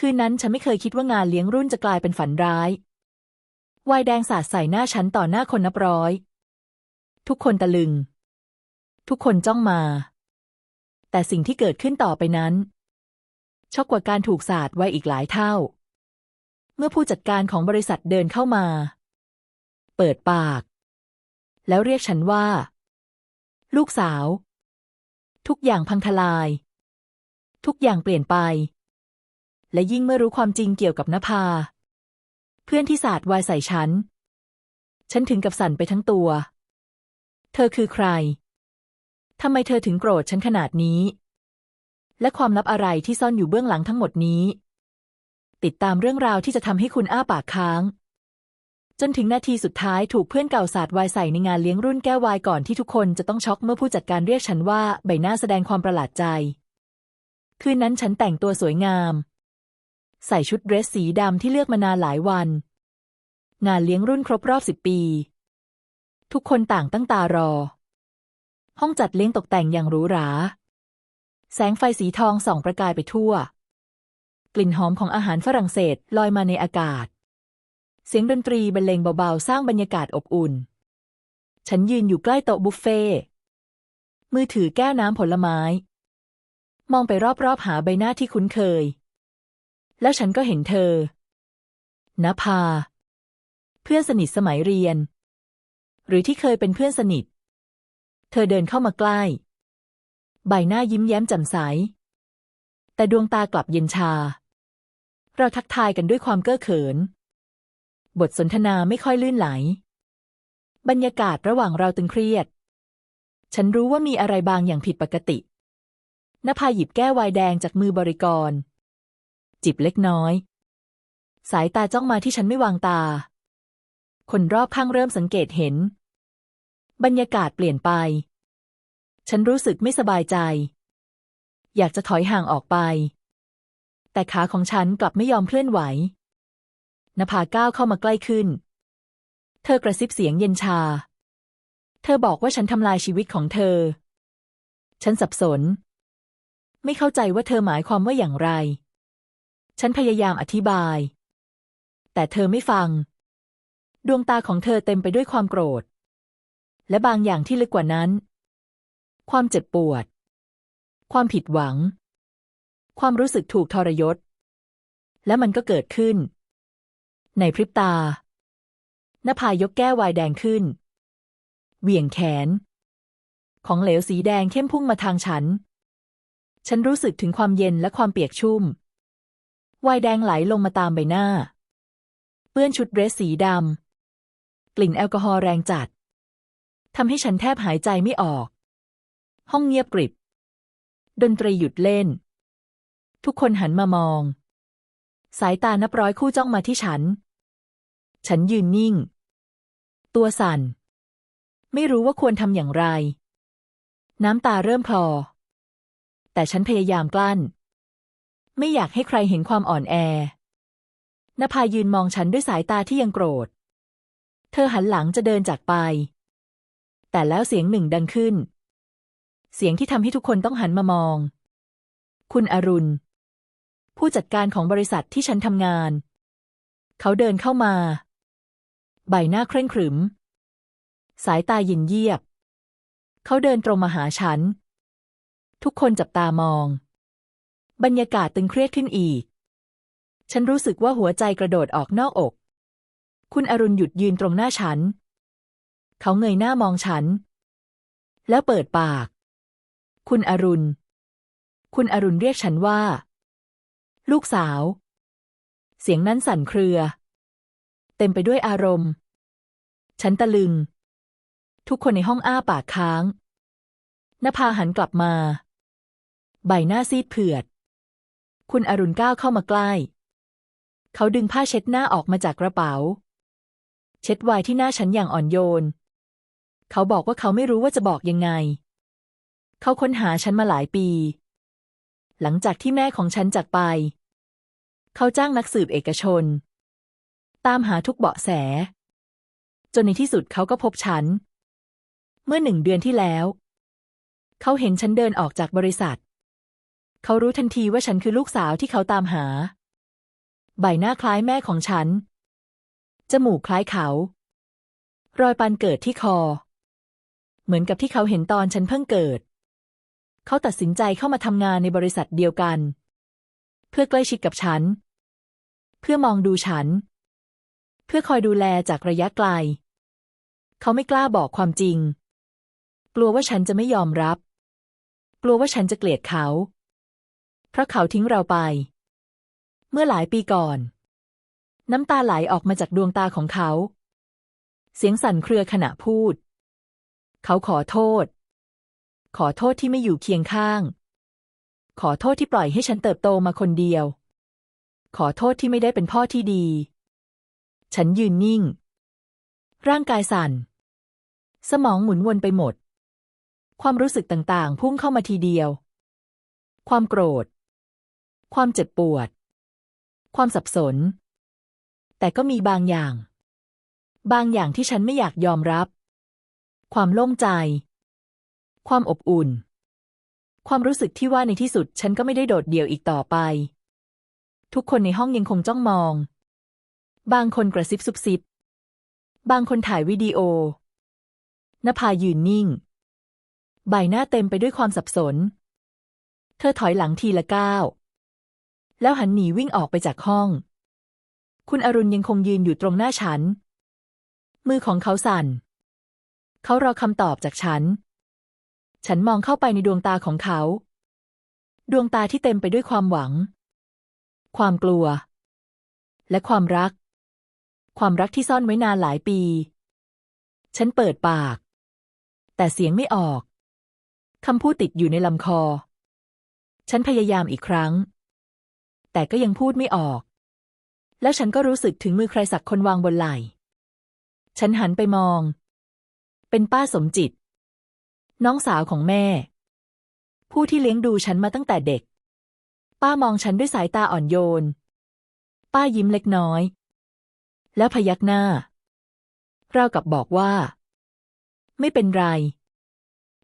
คืนนั้นฉันไม่เคยคิดว่างานเลี้ยงรุ่นจะกลายเป็นฝันร้าย วายแดงสาดใส่หน้าฉันต่อหน้าคนนับร้อย ทุกคนตะลึง ทุกคนจ้องมา แต่สิ่งที่เกิดขึ้นต่อไปนั้นช็อกกว่าการถูกสาดไว้อีกหลายเท่า เมื่อผู้จัดการของบริษัทเดินเข้ามา เปิดปาก แล้วเรียกฉันว่า ลูกสาว ทุกอย่างพังทลาย ทุกอย่างเปลี่ยนไป และยิ่งเมื่อรู้ความจริงเกี่ยวกับนภา เพื่อนที่ศาสาดวายใส่ฉัน ฉันถึงกับสั่นไปทั้งตัว เธอคือใครทำไมเธอถึงโกรธฉันขนาดนี้ และความลับอะไรที่ซ่อนอยู่เบื้องหลังทั้งหมดนี้ ติดตามเรื่องราวที่จะทำให้คุณอ้าปากค้าง จนถึงนาทีสุดท้ายถูกเพื่อนเก่าศาสาดวายใส่ในงานเลี้ยงรุ่นแก้ววายก่อนที่ทุกคนจะต้องช็อกเมื่อผู้จัดการเรียกฉันว่าใบหน้าแสดงความประหลาดใจ คืนนั้นฉันแต่งตัวสวยงาม ใส่ชุดเดรสสีดำที่เลือกมานานหลายวัน งานเลี้ยงรุ่นครบรอบสิบปี ทุกคนต่างตั้งตารอ ห้องจัดเลี้ยงตกแต่งอย่างหรูหรา แสงไฟสีทองส่องประกายไปทั่ว กลิ่นหอมของอาหารฝรั่งเศสลอยมาในอากาศ เสียงดนตรีบรรเลงเบาๆ สร้างบรรยากาศอบอุ่น ฉันยืนอยู่ใกล้โต๊ะบุฟเฟ่มือถือแก้วน้ำผลไม้ มองไปรอบๆหาใบหน้าที่คุ้นเคย แล้วฉันก็เห็นเธอนภา เพื่อนสนิทสมัยเรียน หรือที่เคยเป็นเพื่อนสนิท เธอเดินเข้ามาใกล้ ใบหน้ายิ้มแย้มแจ่มใส แต่ดวงตากลับเย็นชา เราทักทายกันด้วยความเก้อเขิน บทสนทนาไม่ค่อยลื่นไหล บรรยากาศระหว่างเราตึงเครียด ฉันรู้ว่ามีอะไรบางอย่างผิดปกตินภาหยิบแก้วไวน์แดงจากมือบริกร จิบเล็กน้อย สายตาจ้องมาที่ฉันไม่วางตา คนรอบข้างเริ่มสังเกตเห็น บรรยากาศเปลี่ยนไป ฉันรู้สึกไม่สบายใจ อยากจะถอยห่างออกไป แต่ขาของฉันกลับไม่ยอมเคลื่อนไหวนภาก้าวเข้ามาใกล้ขึ้น เธอกระซิบเสียงเย็นชา เธอบอกว่าฉันทำลายชีวิตของเธอ ฉันสับสน ไม่เข้าใจว่าเธอหมายความว่าอย่างไร ฉันพยายามอธิบาย แต่เธอไม่ฟัง ดวงตาของเธอเต็มไปด้วยความโกรธ และบางอย่างที่ลึกกว่านั้น ความเจ็บปวด ความผิดหวัง ความรู้สึกถูกทรยศ และมันก็เกิดขึ้น ในพริบตานภายกแก้ววายแดงขึ้น เหวี่ยงแขน ของเหลวสีแดงเข้มพุ่งมาทางฉัน ฉันรู้สึกถึงความเย็นและความเปียกชุ่ม วายแดงไหลลงมาตามใบหน้า เปื้อนชุดเดรสสีดำ กลิ่นแอลกอฮอล์แรงจัดทำให้ฉันแทบหายใจไม่ออก ห้องเงียบกริบ ดนตรีหยุดเล่น ทุกคนหันมามอง สายตานับร้อยคู่จ้องมาที่ฉัน ฉันยืนนิ่ง ตัวสั่น ไม่รู้ว่าควรทำอย่างไร น้ำตาเริ่มคลอ แต่ฉันพยายามกลั้น ไม่อยากให้ใครเห็นความอ่อนแอนภายืนมองฉันด้วยสายตาที่ยังโกรธ เธอหันหลังจะเดินจากไป แต่แล้วเสียงหนึ่งดังขึ้น เสียงที่ทำให้ทุกคนต้องหันมามอง คุณอรุณ ผู้จัดการของบริษัทที่ฉันทำงาน เขาเดินเข้ามา ใบหน้าเคร่งขรึม สายตายินเยียบ เขาเดินตรงมาหาฉัน ทุกคนจับตามอง บรรยากาศตึงเครียดขึ้นอีก ฉันรู้สึกว่าหัวใจกระโดดออกนอกอก คุณอรุณหยุดยืนตรงหน้าฉัน เขาเงยหน้ามองฉัน แล้วเปิดปาก คุณอรุณ คุณอรุณเรียกฉันว่า ลูกสาว เสียงนั้นสั่นเครือ เต็มไปด้วยอารมณ์ ฉันตะลึง ทุกคนในห้องอ้าปากค้างนภาหันกลับมา ใบหน้าซีดเผือด คุณอรุณก้าวเข้ามาใกล้ เขาดึงผ้าเช็ดหน้าออกมาจากกระเป๋า เช็ดไวที่หน้าฉันอย่างอ่อนโยน เขาบอกว่าเขาไม่รู้ว่าจะบอกยังไง เขาค้นหาฉันมาหลายปี หลังจากที่แม่ของฉันจากไป เขาจ้างนักสืบเอกชน ตามหาทุกเบาะแส จนในที่สุดเขาก็พบฉัน เมื่อหนึ่งเดือนที่แล้ว เขาเห็นฉันเดินออกจากบริษัท เขารู้ทันทีว่าฉันคือลูกสาวที่เขาตามหา ใบหน้าคล้ายแม่ของฉัน จมูกคล้ายเขา รอยปันเกิดที่คอ เหมือนกับที่เขาเห็นตอนฉันเพิ่งเกิด เขาตัดสินใจเข้ามาทำงานในบริษัทเดียวกัน เพื่อใกล้ชิดกับฉัน เพื่อมองดูฉัน เพื่อคอยดูแลจากระยะไกล เขาไม่กล้าบอกความจริง กลัวว่าฉันจะไม่ยอมรับ กลัวว่าฉันจะเกลียดเขา เพราะเขาทิ้งเราไป เมื่อหลายปีก่อน น้ำตาไหลออกมาจากดวงตาของเขา เสียงสั่นเครือขณะพูด เขาขอโทษ ขอโทษที่ไม่อยู่เคียงข้าง ขอโทษที่ปล่อยให้ฉันเติบโตมาคนเดียว ขอโทษที่ไม่ได้เป็นพ่อที่ดี ฉันยืนนิ่ง ร่างกายสั่น สมองหมุนวนไปหมดความรู้สึกต่างๆ พุ่งเข้ามาทีเดียว ความโกรธ ความเจ็บปวด ความสับสน แต่ก็มีบางอย่าง บางอย่างที่ฉันไม่อยากยอมรับ ความโล่งใจ ความอบอุ่น ความรู้สึกที่ว่าในที่สุดฉันก็ไม่ได้โดดเดี่ยวอีกต่อไป ทุกคนในห้องยังคงจ้องมอง บางคนกระซิบซุบซิบบางคนถ่ายวิดีโอนภายืนนิ่ง ใบหน้าเต็มไปด้วยความสับสน เธอถอยหลังทีละก้าว แล้วหันหนีวิ่งออกไปจากห้อง คุณอรุณยังคงยืนอยู่ตรงหน้าฉัน มือของเขาสั่น เขารอคำตอบจากฉัน ฉันมองเข้าไปในดวงตาของเขา ดวงตาที่เต็มไปด้วยความหวัง ความกลัว และความรัก ความรักที่ซ่อนไว้นานหลายปี ฉันเปิดปาก แต่เสียงไม่ออกคำพูดติดอยู่ในลำคอ ฉันพยายามอีกครั้ง แต่ก็ยังพูดไม่ออก แล้วฉันก็รู้สึกถึงมือใครสักคนวางบนไหล่ ฉันหันไปมอง เป็นป้าสมจิต น้องสาวของแม่ ผู้ที่เลี้ยงดูฉันมาตั้งแต่เด็ก ป้ามองฉันด้วยสายตาอ่อนโยน ป้ายิ้มเล็กน้อย แล้วพยักหน้า เรากับบอกว่า ไม่เป็นไร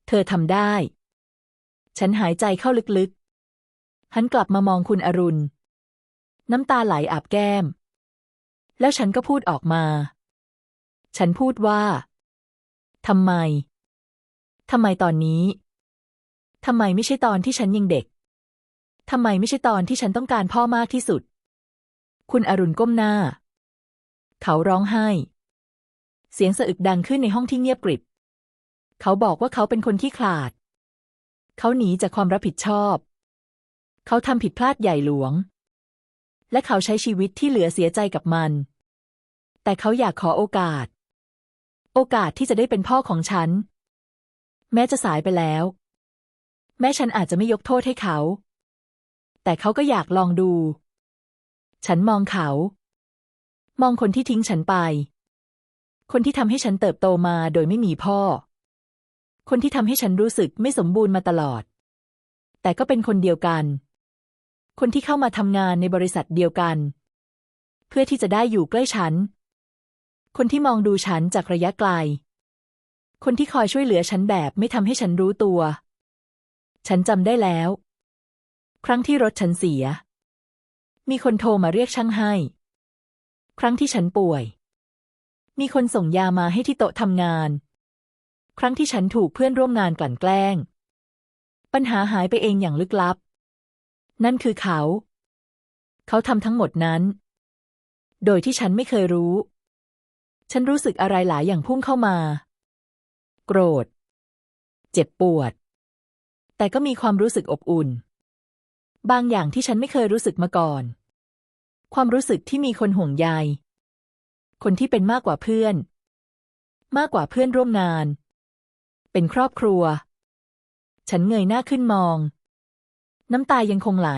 เธอทำได้ ฉันหายใจเข้าลึกๆหันกลับมามองคุณอรุณ น้ำตาไหลอาบแก้ม แล้วฉันก็พูดออกมา ฉันพูดว่าทำไมทำไมตอนนี้ทำไมไม่ใช่ตอนที่ฉันยังเด็กทำไมไม่ใช่ตอนที่ฉันต้องการพ่อมากที่สุด คุณอรุณก้มหน้า เขาร้องไห้ เสียงสะอึกดังขึ้นในห้องที่เงียบกริบ เขาบอกว่าเขาเป็นคนที่ขลาด เขาหนีจากความรับผิดชอบ เขาทำผิดพลาดใหญ่หลวง และเขาใช้ชีวิตที่เหลือเสียใจกับมัน แต่เขาอยากขอโอกาส โอกาสที่จะได้เป็นพ่อของฉัน แม้จะสายไปแล้ว แม้ฉันอาจจะไม่ยกโทษให้เขา แต่เขาก็อยากลองดู ฉันมองเขา มองคนที่ทิ้งฉันไป คนที่ทำให้ฉันเติบโตมาโดยไม่มีพ่อ คนที่ทำให้ฉันรู้สึกไม่สมบูรณ์มาตลอด แต่ก็เป็นคนเดียวกัน คนที่เข้ามาทำงานในบริษัทเดียวกัน เพื่อที่จะได้อยู่ใกล้ฉัน คนที่มองดูฉันจากระยะไกล คนที่คอยช่วยเหลือฉันแบบไม่ทำให้ฉันรู้ตัว ฉันจำได้แล้ว ครั้งที่รถฉันเสีย มีคนโทรมาเรียกช่างให้ ครั้งที่ฉันป่วย มีคนส่งยามาให้ที่โต๊ะทำงาน ครั้งที่ฉันถูกเพื่อนร่วมงานกลั่นแกล้ง ปัญหาหายไปเองอย่างลึกลับ นั่นคือเขา เขาทำทั้งหมดนั้น โดยที่ฉันไม่เคยรู้ ฉันรู้สึกอะไรหลายอย่างพุ่งเข้ามา โกรธ เจ็บปวด แต่ก็มีความรู้สึกอบอุ่น บางอย่างที่ฉันไม่เคยรู้สึกมาก่อน ความรู้สึกที่มีคนห่วงใย คนที่เป็นมากกว่าเพื่อน มากกว่าเพื่อนร่วมงาน เป็นครอบครัว ฉันเงยหน้าขึ้นมอง น้ำตายังคงไหล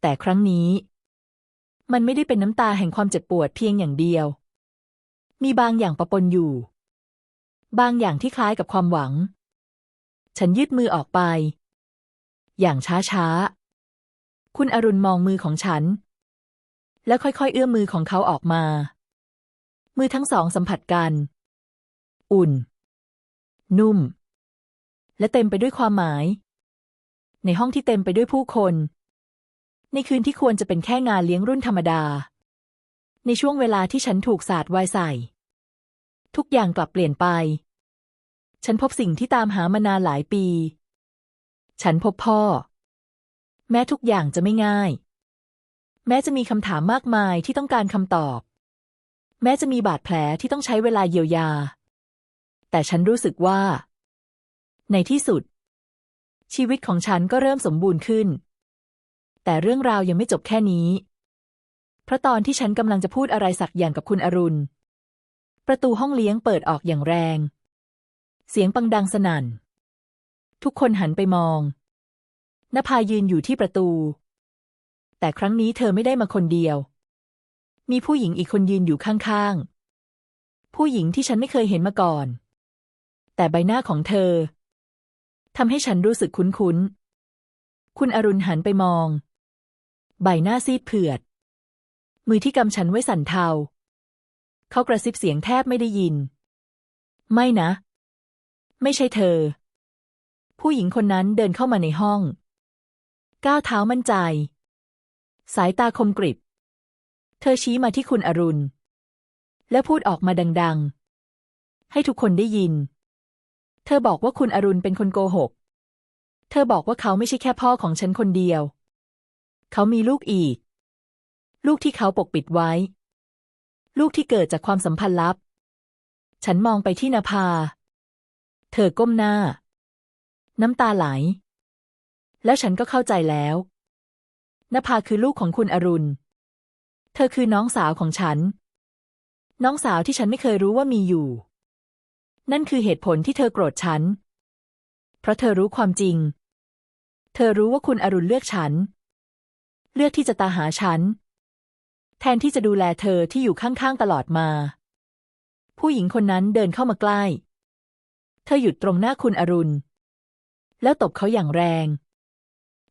แต่ครั้งนี้ มันไม่ได้เป็นน้ำตาแห่งความเจ็บปวดเพียงอย่างเดียว มีบางอย่างปะปนอยู่ บางอย่างที่คล้ายกับความหวัง ฉันยืดมือออกไป อย่างช้าๆ คุณอรุณมองมือของฉัน แล้วค่อยๆ เอื้อมมือของเขาออกมา มือทั้งสองสัมผัสกัน อุ่น นุ่ม และเต็มไปด้วยความหมาย ในห้องที่เต็มไปด้วยผู้คน ในคืนที่ควรจะเป็นแค่งานเลี้ยงรุ่นธรรมดา ในช่วงเวลาที่ฉันถูกสาดวายใส่ ทุกอย่างกลับเปลี่ยนไป ฉันพบสิ่งที่ตามหามานานหลายปี ฉันพบพ่อ แม้ทุกอย่างจะไม่ง่าย แม้จะมีคำถามมากมายที่ต้องการคำตอบ แม้จะมีบาดแผลที่ต้องใช้เวลาเยียวยา แต่ฉันรู้สึกว่า ในที่สุด ชีวิตของฉันก็เริ่มสมบูรณ์ขึ้น แต่เรื่องราวยังไม่จบแค่นี้ เพราะตอนที่ฉันกำลังจะพูดอะไรสักอย่างกับคุณอรุณ ประตูห้องเลี้ยงเปิดออกอย่างแรง เสียงปังดังสนั่น ทุกคนหันไปมองนภายืนอยู่ที่ประตู แต่ครั้งนี้เธอไม่ได้มาคนเดียว มีผู้หญิงอีกคนยืนอยู่ข้างๆ ผู้หญิงที่ฉันไม่เคยเห็นมาก่อน แต่ใบหน้าของเธอ ทำให้ฉันรู้สึกคุ้นๆ คุณอรุณหันไปมอง ใบหน้าซีดเผือด มือที่กำฉันไว้สั่นเทา เขากระซิบเสียงแทบไม่ได้ยิน ไม่นะ ไม่ใช่เธอ ผู้หญิงคนนั้นเดินเข้ามาในห้อง ก้าวเท้ามั่นใจ สายตาคมกริบ เธอชี้มาที่คุณอรุณ และพูดออกมาดัง ๆ ให้ทุกคนได้ยิน เธอบอกว่าคุณอรุณเป็นคนโกหก เธอบอกว่าเขาไม่ใช่แค่พ่อของฉันคนเดียว เขามีลูกอีก ลูกที่เขาปกปิดไว้ ลูกที่เกิดจากความสัมพันธ์ลับ ฉันมองไปที่นาภา เธอก้มหน้า น้ำตาไหล แล้วฉันก็เข้าใจแล้วนภาคือลูกของคุณอรุณ เธอคือน้องสาวของฉัน น้องสาวที่ฉันไม่เคยรู้ว่ามีอยู่ นั่นคือเหตุผลที่เธอโกรธฉัน เพราะเธอรู้ความจริง เธอรู้ว่าคุณอรุณเลือกฉัน เลือกที่จะตาหาฉัน แทนที่จะดูแลเธอที่อยู่ข้างๆตลอดมา ผู้หญิงคนนั้นเดินเข้ามาใกล้ เธอหยุดตรงหน้าคุณอรุณ แล้วตบเขาอย่างแรง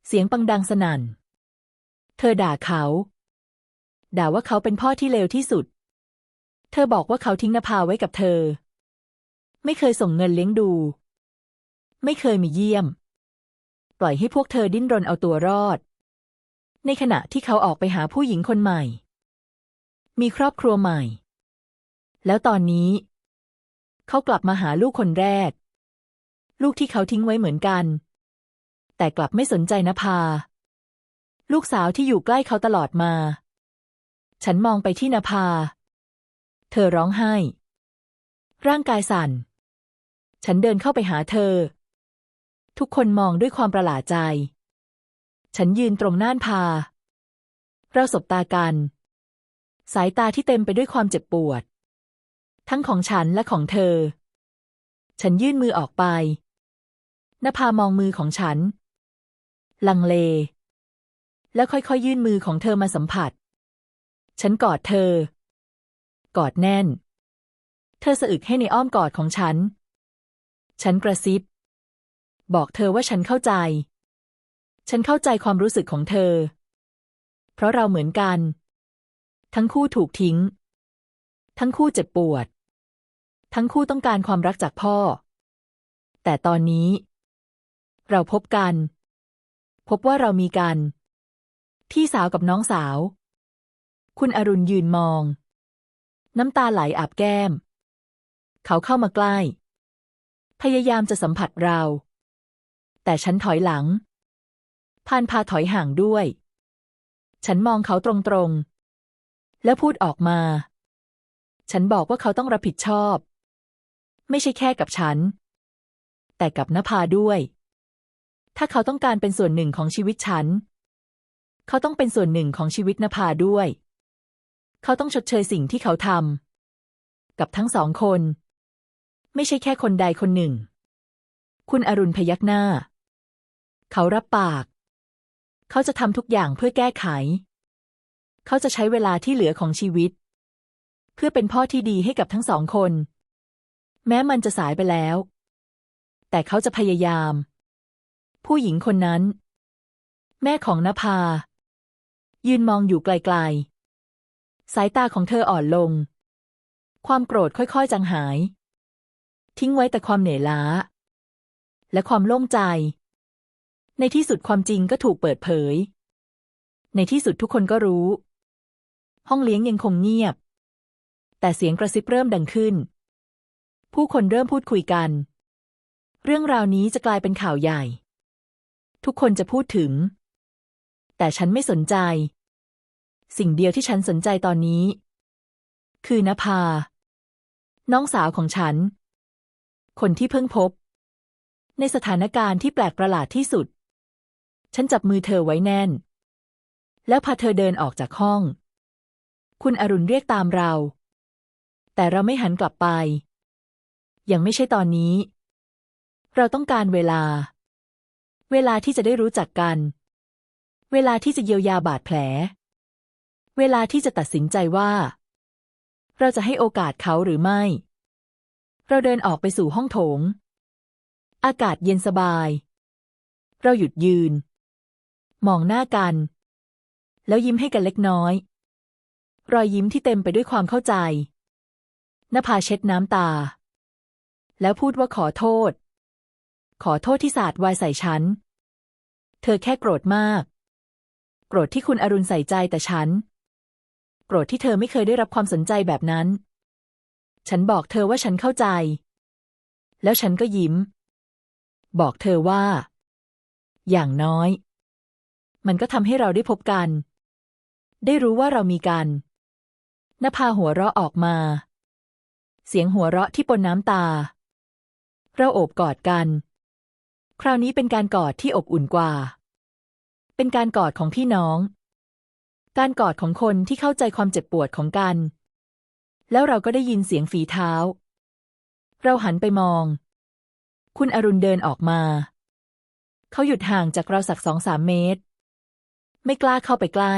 เสียงปังดังสนั่น เธอด่าเขา ด่าว่าเขาเป็นพ่อที่เลวที่สุด เธอบอกว่าเขาทิ้งนภาไว้กับเธอ ไม่เคยส่งเงินเลี้ยงดู ไม่เคยมีเยี่ยม ปล่อยให้พวกเธอดิ้นรนเอาตัวรอด ในขณะที่เขาออกไปหาผู้หญิงคนใหม่ มีครอบครัวใหม่ แล้วตอนนี้ เขากลับมาหาลูกคนแรก ลูกที่เขาทิ้งไว้เหมือนกัน แต่กลับไม่สนใจนภา ลูกสาวที่อยู่ใกล้เขาตลอดมา ฉันมองไปที่นภา เธอร้องไห้ร่างกายสั่น ฉันเดินเข้าไปหาเธอ ทุกคนมองด้วยความประหลาดใจ ฉันยืนตรงน่านพา เราสบตากัน สายตาที่เต็มไปด้วยความเจ็บปวด ทั้งของฉันและของเธอ ฉันยื่นมือออกไปนภามองมือของฉัน ลังเล แล้วค่อยๆยื่นมือของเธอมาสัมผัส ฉันกอดเธอ กอดแน่น เธอสะอึกให้ในอ้อมกอดของฉัน ฉันกระซิบ บอกเธอว่าฉันเข้าใจ ฉันเข้าใจความรู้สึกของเธอ เพราะเราเหมือนกัน ทั้งคู่ถูกทิ้ง ทั้งคู่เจ็บปวด ทั้งคู่ต้องการความรักจากพ่อ แต่ตอนนี้ เราพบกัน พบว่าเรามีกัน พี่สาวกับน้องสาว คุณอรุณยืนมอง น้ำตาไหลอาบแก้ม เขาเข้ามาใกล้ พยายามจะสัมผัสเรา แต่ฉันถอยหลัง พานพาถอยห่างด้วย ฉันมองเขาตรงๆ แล้วพูดออกมา ฉันบอกว่าเขาต้องรับผิดชอบ ไม่ใช่แค่กับฉัน แต่กับนภาด้วย ถ้าเขาต้องการเป็นส่วนหนึ่งของชีวิตฉัน เขาต้องเป็นส่วนหนึ่งของชีวิตนภาด้วย เขาต้องชดเชยสิ่งที่เขาทำกับทั้งสองคน ไม่ใช่แค่คนใดคนหนึ่ง คุณอรุณพยักหน้า เขารับปาก เขาจะทำทุกอย่างเพื่อแก้ไข เขาจะใช้เวลาที่เหลือของชีวิต เพื่อเป็นพ่อที่ดีให้กับทั้งสองคน แม้มันจะสายไปแล้ว แต่เขาจะพยายาม ผู้หญิงคนนั้น แม่ของนภา ยืนมองอยู่ไกลๆ สายตาของเธออ่อนลง ความโกรธค่อยๆจางหาย ทิ้งไว้แต่ความเหนื่อยล้า และความโล่งใจ ในที่สุดความจริงก็ถูกเปิดเผย ในที่สุดทุกคนก็รู้ ห้องเลี้ยงยังคงเงียบ แต่เสียงกระซิบเริ่มดังขึ้น ผู้คนเริ่มพูดคุยกัน เรื่องราวนี้จะกลายเป็นข่าวใหญ่ ทุกคนจะพูดถึง แต่ฉันไม่สนใจ สิ่งเดียวที่ฉันสนใจตอนนี้ คือนภาน้องสาวของฉัน คนที่เพิ่งพบ ในสถานการณ์ที่แปลกประหลาดที่สุด ฉันจับมือเธอไว้แน่น แล้วพาเธอเดินออกจากห้อง คุณอรุณเรียกตามเรา แต่เราไม่หันกลับไป ยังไม่ใช่ตอนนี้ เราต้องการเวลา เวลาที่จะได้รู้จักกัน เวลาที่จะเยียวยาบาดแผล เวลาที่จะตัดสินใจว่า เราจะให้โอกาสเขาหรือไม่ เราเดินออกไปสู่ห้องโถง อากาศเย็นสบาย เราหยุดยืน มองหน้ากัน แล้วยิ้มให้กันเล็กน้อย รอยยิ้มที่เต็มไปด้วยความเข้าใจนภาเช็ดน้ำตา แล้วพูดว่าขอโทษ ขอโทษที่สาดวายใส่ฉัน เธอแค่โกรธมาก โกรธที่คุณอรุณใส่ใจแต่ฉัน โกรธที่เธอไม่เคยได้รับความสนใจแบบนั้น ฉันบอกเธอว่าฉันเข้าใจ แล้วฉันก็ยิ้ม บอกเธอว่า อย่างน้อย มันก็ทำให้เราได้พบกัน ได้รู้ว่าเรามีกันนภาหัวเราะออกมา เสียงหัวเราะที่ปนน้ำตา เราโอบกอดกัน คราวนี้เป็นการกอดที่อบอุ่นกว่า เป็นการกอดของพี่น้อง การกอดของคนที่เข้าใจความเจ็บปวดของกัน แล้วเราก็ได้ยินเสียงฝีเท้า เราหันไปมอง คุณอรุณเดินออกมา เขาหยุดห่างจากเราสักสองสามเมตร ไม่กล้าเข้าไปใกล้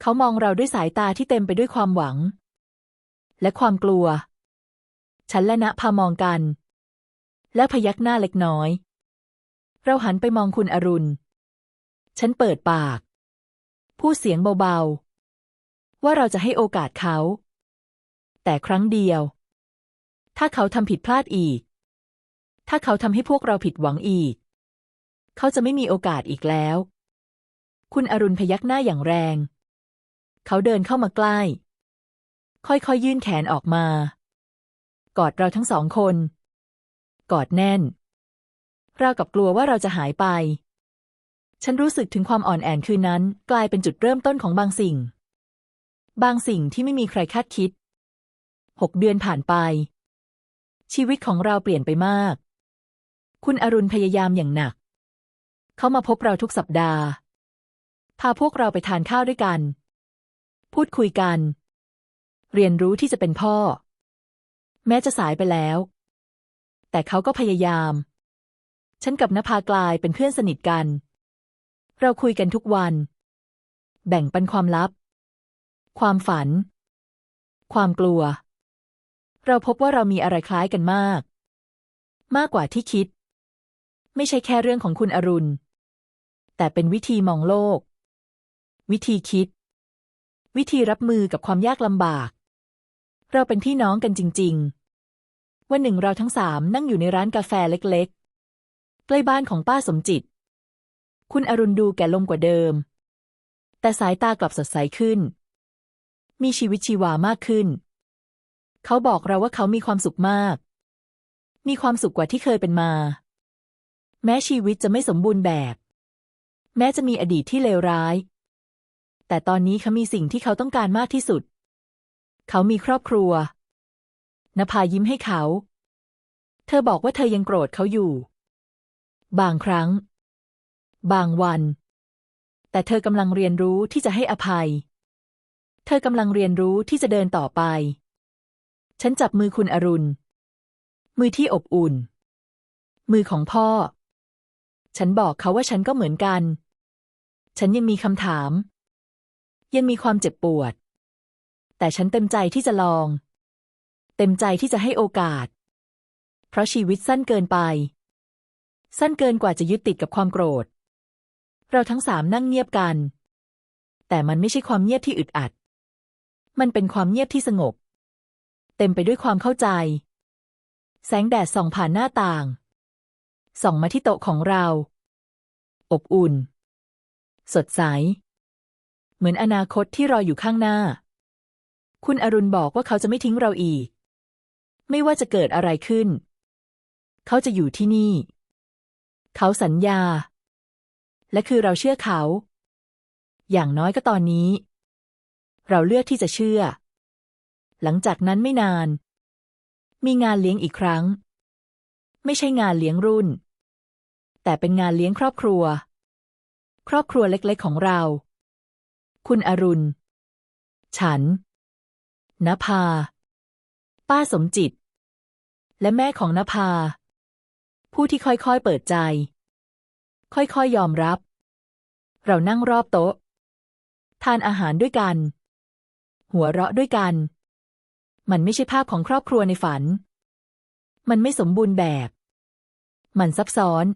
เขามองเราด้วยสายตาที่เต็มไปด้วยความหวัง และความกลัว ฉันและณพามองกัน แล้วพยักหน้าเล็กน้อย เราหันไปมองคุณอรุณ ฉันเปิดปาก พูดเสียงเบาๆ ว่าเราจะให้โอกาสเขา แต่ครั้งเดียว ถ้าเขาทำผิดพลาดอีก ถ้าเขาทำให้พวกเราผิดหวังอีก เขาจะไม่มีโอกาสอีกแล้ว คุณอรุณพยักหน้าอย่างแรง เขาเดินเข้ามาใกล้ ค่อยๆยื่นแขนออกมา กอดเราทั้งสองคน กอดแน่น เรากับกลัวว่าเราจะหายไป ฉันรู้สึกถึงความอ่อนแอคืนนั้น กลายเป็นจุดเริ่มต้นของบางสิ่งบางสิ่งที่ไม่มีใครคาดคิด หกเดือนผ่านไป ชีวิตของเราเปลี่ยนไปมาก คุณอรุณพยายามอย่างหนัก เขามาพบเราทุกสัปดาห์ พาพวกเราไปทานข้าวด้วยกัน พูดคุยกัน เรียนรู้ที่จะเป็นพ่อ แม้จะสายไปแล้ว แต่เขาก็พยายาม ฉันกับนภากลายเป็นเพื่อนสนิทกัน เราคุยกันทุกวัน แบ่งปันความลับ ความฝัน ความกลัว เราพบว่าเรามีอะไรคล้ายกันมาก มากกว่าที่คิด ไม่ใช่แค่เรื่องของคุณอรุณ แต่เป็นวิธีมองโลก วิธีคิด วิธีรับมือกับความยากลำบาก เราเป็นพี่น้องกันจริง ๆ วันหนึ่งเราทั้งสามนั่งอยู่ในร้านกาแฟเล็กๆ ใกล้บ้านของป้าสมจิต คุณอรุณดูแก่ลงกว่าเดิม แต่สายตากลับสดใสขึ้น มีชีวิตชีวามากขึ้น เขาบอกเราว่าเขามีความสุขมาก มีความสุขกว่าที่เคยเป็นมา แม้ชีวิตจะไม่สมบูรณ์แบบ แม้จะมีอดีตที่เลวร้าย แต่ตอนนี้เขามีสิ่งที่เขาต้องการมากที่สุด เขามีครอบครัวนภายิ้มให้เขา เธอบอกว่าเธอยังโกรธเขาอยู่ บางครั้ง บางวัน แต่เธอกำลังเรียนรู้ที่จะให้อภัย เธอกำลังเรียนรู้ที่จะเดินต่อไป ฉันจับมือคุณอรุณ มือที่อบอุ่น มือของพ่อ ฉันบอกเขาว่าฉันก็เหมือนกัน ฉันยังมีคำถาม ยังมีความเจ็บปวด แต่ฉันเต็มใจที่จะลอง เต็มใจที่จะให้โอกาส เพราะชีวิตสั้นเกินไป สั้นเกินกว่าจะยึดติดกับความโกรธ เราทั้งสามนั่งเงียบกัน แต่มันไม่ใช่ความเงียบที่อึดอัด มันเป็นความเงียบที่สงบ เต็มไปด้วยความเข้าใจ แสงแดดส่องผ่านหน้าต่าง ส่องมาที่โต๊ะของเรา อบอุ่น สดใส เหมือนอนาคตที่รออยู่ข้างหน้า คุณอรุณบอกว่าเขาจะไม่ทิ้งเราอีก ไม่ว่าจะเกิดอะไรขึ้น เขาจะอยู่ที่นี่ เขาสัญญา และคือเราเชื่อเขา อย่างน้อยก็ตอนนี้ เราเลือกที่จะเชื่อ หลังจากนั้นไม่นาน มีงานเลี้ยงอีกครั้ง ไม่ใช่งานเลี้ยงรุ่น แต่เป็นงานเลี้ยงครอบครัว ครอบครัวเล็กๆของเรา คุณอรุณ ฉันนภา ป้าสมจิต และแม่ของนภา ผู้ที่ค่อยๆเปิดใจ ค่อยๆยอมรับ เรานั่งรอบโต๊ะ ทานอาหารด้วยกัน หัวเราะด้วยกัน มันไม่ใช่ภาพของครอบครัวในฝัน มันไม่สมบูรณ์แบบ มันซับซ้อน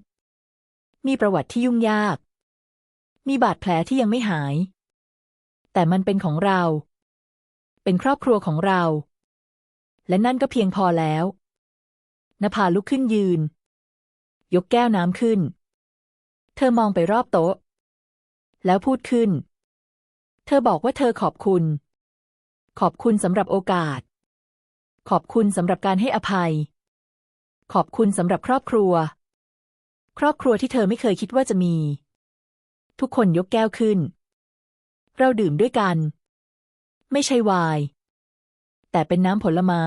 มีประวัติที่ยุ่งยาก มีบาดแผลที่ยังไม่หาย แต่มันเป็นของเรา เป็นครอบครัวของเรา และนั่นก็เพียงพอแล้วนภาลุกขึ้นยืน ยกแก้วน้ำขึ้น เธอมองไปรอบโต๊ะ แล้วพูดขึ้น เธอบอกว่าเธอขอบคุณ ขอบคุณสำหรับโอกาส ขอบคุณสำหรับการให้อภัย ขอบคุณสำหรับครอบครัว ครอบครัวที่เธอไม่เคยคิดว่าจะมี ทุกคนยกแก้วขึ้น เราดื่มด้วยกัน ไม่ใช่วน์แต่เป็นน้ำผลไม้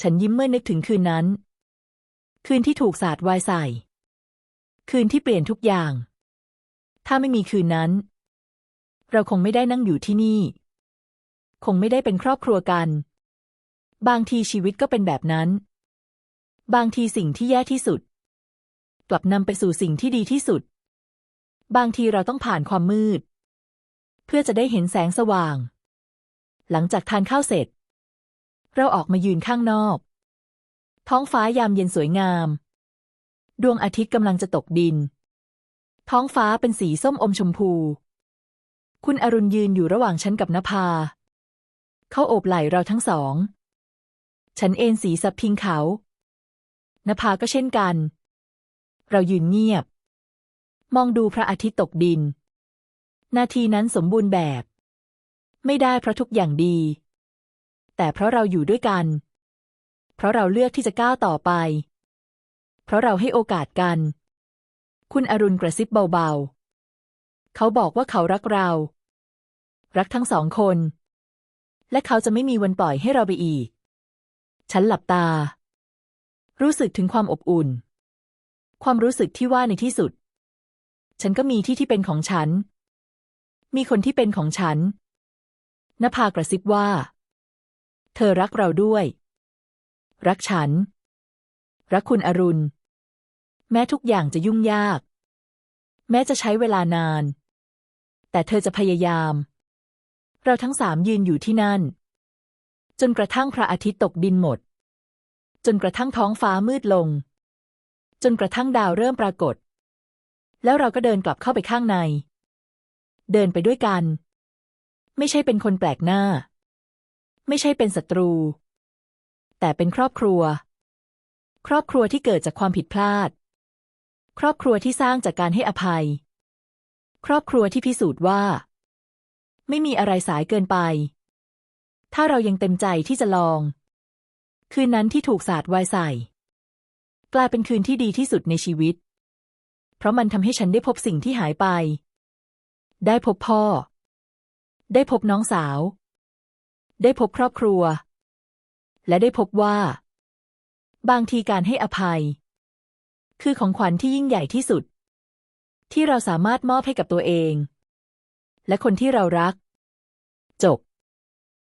ฉันยิ้มเมื่อนึกถึงคืนนั้น คืนที่ถูกสาดวน์ใส่ คืนที่เปลี่ยนทุกอย่าง ถ้าไม่มีคืนนั้น เราคงไม่ได้นั่งอยู่ที่นี่ คงไม่ได้เป็นครอบครัวกัน บางทีชีวิตก็เป็นแบบนั้น บางทีสิ่งที่แย่ที่สุด กลับนำไปสู่สิ่งที่ดีที่สุด บางทีเราต้องผ่านความมืด เพื่อจะได้เห็นแสงสว่าง หลังจากทานข้าวเสร็จ เราออกมายืนข้างนอก ท้องฟ้ายามเย็นสวยงาม ดวงอาทิตย์กำลังจะตกดิน ท้องฟ้าเป็นสีส้มอมชมพู คุณอรุณยืนอยู่ระหว่างฉันกับนภาเขาโอบไหล่เราทั้งสอง ฉันเอนสีสับพิงเขานภาก็เช่นกัน เรายืนเงียบ มองดูพระอาทิตย์ตกดิน นาทีนั้นสมบูรณ์แบบ ไม่ได้เพราะทุกอย่างดี แต่เพราะเราอยู่ด้วยกัน เพราะเราเลือกที่จะก้าวต่อไป เพราะเราให้โอกาสกัน คุณอรุณกระซิบเบาๆ เขาบอกว่าเขารักเรา รักทั้งสองคน และเขาจะไม่มีวันปล่อยให้เราไปอีก ฉันหลับตา รู้สึกถึงความอบอุ่น ความรู้สึกที่ว่าในที่สุด ฉันก็มีที่ที่เป็นของฉัน มีคนที่เป็นของฉันนภากระซิบว่า เธอรักเราด้วย รักฉัน รักคุณอรุณ แม้ทุกอย่างจะยุ่งยาก แม้จะใช้เวลานาน แต่เธอจะพยายาม เราทั้งสามยืนอยู่ที่นั่น จนกระทั่งพระอาทิตย์ตกดินหมด จนกระทั่งท้องฟ้ามืดลง จนกระทั่งดาวเริ่มปรากฏ แล้วเราก็เดินกลับเข้าไปข้างใน เดินไปด้วยกัน ไม่ใช่เป็นคนแปลกหน้า ไม่ใช่เป็นศัตรู แต่เป็นครอบครัว ครอบครัวที่เกิดจากความผิดพลาด ครอบครัวที่สร้างจากการให้อภัย ครอบครัวที่พิสูจน์ว่า ไม่มีอะไรสายเกินไป ถ้าเรายังเต็มใจที่จะลอง คืนนั้นที่ถูกสาดไวายใส่ กลายเป็นคืนที่ดีที่สุดในชีวิต เพราะมันทำให้ฉันได้พบสิ่งที่หายไป ได้พบพ่อ ได้พบน้องสาว ได้พบครอบครัว และได้พบว่า บางทีการให้อภัย คือของขวัญที่ยิ่งใหญ่ที่สุด ที่เราสามารถมอบให้กับตัวเอง และคนที่เรารัก จบ